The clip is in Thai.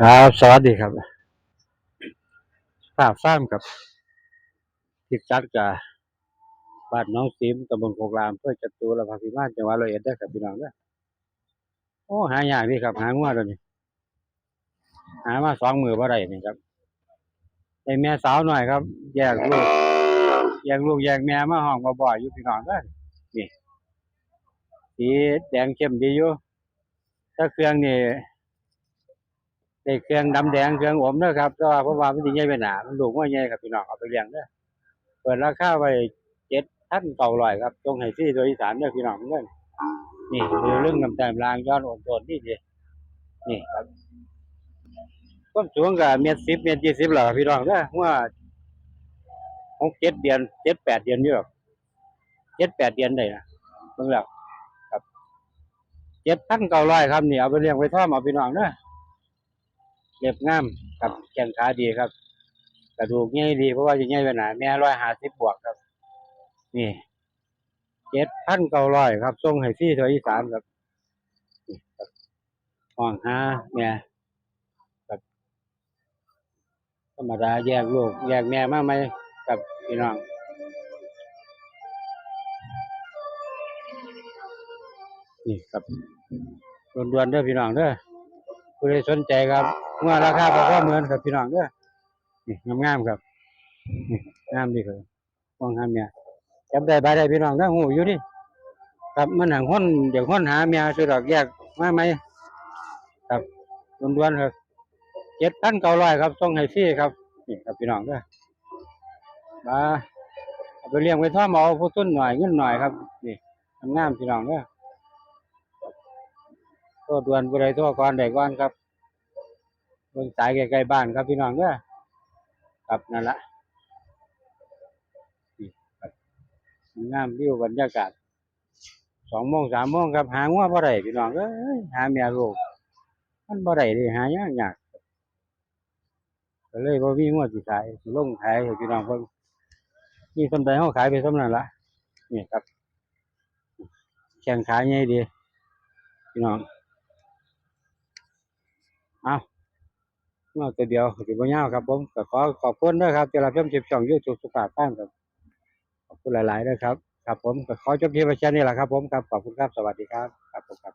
ครับ สวัสดีครับภาพฟ้ามกับทิศจัดกับบ้านน้องซิมตำบลโคกรามเพื่อจัตุรพักพิมานจังหวัดร้อยเอ็ดได้ครับพี่น้องเด้โอ้หายากนี่ครับหางัวตัวนี้ หามาสองมือบ่ได้นี่ครับได้แม่สาวหน่อยครับ แยกลูกแยกลูกแยกแม่มาห้องบ่อยๆอยู่พี่น้องเด้นี่สีแดงเข้มดีอยู่ถ้าเครื่องนี่ ได้เครื่องดำแดงเครื่องอมเด้อครับแต่ว่าเพราะว่ามันสิใหญ่ไปหนามันลูกว่าใหญ่ครับพี่น้องเอาไปเลี้ยงเด้อเปิดราคาไว้เจ็ดพันเก้าร้อยครับตรงให้ซี่โดยอีสานเด้อพี่น้องเด้อนี่คือเรื่องน้ำตาลรางย้อนอมโดนนี่สินี่ครับความสูงก็เมตรสิบเมตรยี่สิบหรอพี่น้องเด้อว่าหกเจ็ดเดือนเจ็ดแปดเดือนอยู่หรอกเจ็ดแปดเดือนได้นะเบิ่งแล้วครับเจ็ดพันเก้าร้อยครับนี่เอาไปเลี้ยงไว้ท่อมเอาพี่น้องเด้อ เรียบงามครับแข้งขาดีครับ กระดูกใหญ่ดีเพราะว่าจะใหญ่ไปหนาแม่ร้อยห้าสิบบวกครับ นี่เจ็ดพันเก้าร้อยครับส่งให้พี่ตัวอีสานครับนี่ครับห้องหาแม่ครับธรรมดาแยกลูกแยกแม่มาไหมกับพี่น้องนี่ครับด่วนๆเด้อพี่น้องเด้อผู้ใดสนใจครับ เมื่อราคาพอๆเหมือนครับพี่น้องเด้อนี่งามๆครับนี่งามดีครับมองหาเมียจับได้บาได้พี่น้องเด้อหูอยู่นี่ครับมันหังห้นเดี๋ยวห้นหาเมียสุดดอกแยกมาไหมครับด่วนๆครับเจ็ดพันเก้าร้อยครับส่งให้ฟรีครับนี่ครับพี่น้องเด้อมาเอาไปเลี้ยงไว้ท่อมอผู้ต้นหน่อยเงินหน่อยครับนี่งามพี่น้องเด้อโทษด่วนบุไรโทษก่อนใดก่อนครับ เบิ่งสายใกล้ๆบ้านครับพี่น้องเด้อครับนั่นละงามวิวบรรยากาศสองโมงสามโมงครับหางัวบ่ได้พี่น้องเอ้ยหาเมียลูกมันบ่ได้เลยหายากยากก็เลยบ่มีงัวสิขายลงขายให้พี่น้องเพิ่นมีสำใดเฮาขายไปสำนั้นละนี่ครับแข่งขาใหญ่ดีพี่น้องเอา มื่อตัวเดียวสิบ่ยาครับผมก็ขอขอบคุณด้วยครับที่รับชมคลิปช่องยูทูบสุภาพ้านครับขอบคุณหลายๆด้วยครับครับผมก็ขอจบที่ปไว้แค่นี้แหละครับผมครับขอบคุณครับสวัสดีครับครับผมครับ